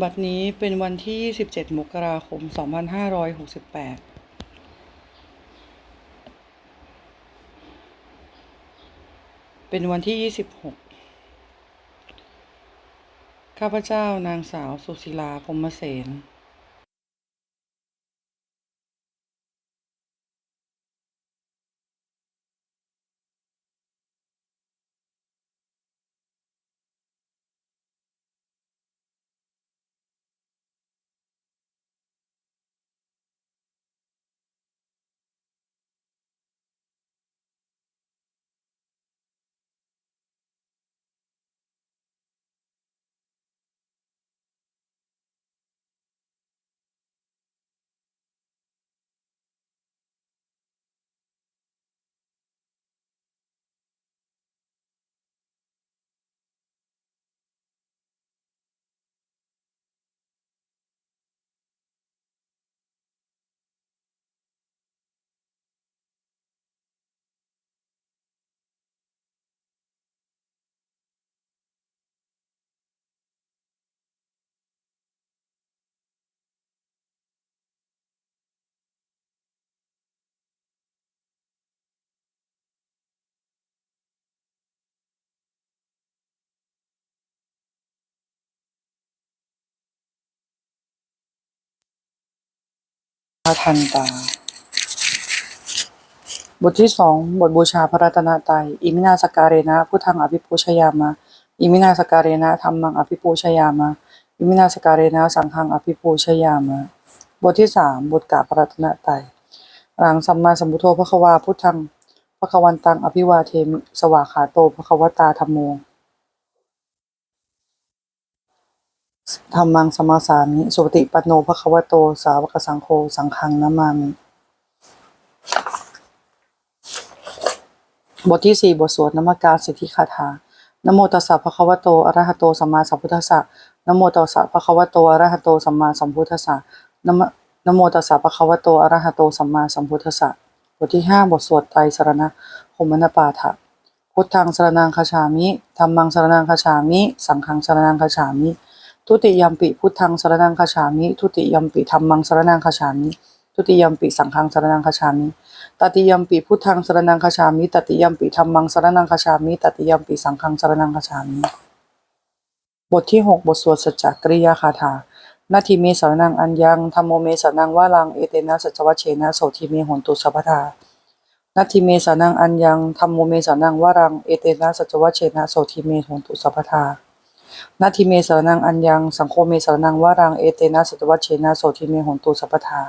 บัดนี้เป็นวันที่27มกราคม 2568เป็นวันที่ 26 ข้าพเจ้านางสาว สุศิลาพรมเสน อาทันตา บทที่สองบทบูชาพระรัตนตรัยอิมินาสการเรนะพุทธังอภิปูชยามะอิมินาสการเรนะธรรมังอภิปูชยามะอิมินาสการเรนะสังฆังอภิปูชยามะบทที่สามบทกาพระรัตนตรัยหลังสัมมาสัมพุทโธพระควาพุทธังพระควันตังอภิวาเทมิสวาขาโตพระควตาธรรมโม ธรรมังสมาสามิสุปฏิปันโนภควโต สาวกสังโฆสังฆังนามามิบทที่สี่บทสวดนมการสิทธิคาถานโมตัสสะภะคะวะโตอรหะโตสัมมาสัมพุทธัสสะนโมตัสสะภะคะวะโตอรหะโตสัมมาสัมพุทธัสสะนมนโมตัสสะภะคะวะโตอรหะโตสัมมาสัมพุทธัสสะบทที่ห้าบทสวดไตรสรณะโหมนปาฐะพุทธังสรนังคาฉามิธรรมังสรนังคาฉามิ สังฆังสรนังคาฉามิ ทุติยมปิพุทธังสรนังคาฉามิ ทุติยมปิธรรมังสรนังคาฉามิ ทุติยมปิสังฆังสรนังคาฉามิ ตติยมปิพุทธังสรนังคาฉามิ ตติยมปิธรรมังสรนังคาฉามิ ตติยมปิสังฆังสรนังคาฉามิ บทที่หกบทสวดสัจจกริยาคาถานาทีเมสรนังอัญญังธรรมโมเมสรนังวาลัง เอเตนะสัจวัชเชนะโสทีเมหนตุสัพพทานาทีเมสรนังอัญญังธรรมโมเมสรนังวารัง เอเตนะสัจวัชเชนะโสทีเมหนตุสัพพทา นาทีเมสรนังอัญญัง สังโฆเมสรนังวารัง เอเตนะ สัตวัชเชนะ โสทิเมหนตุสัพพทา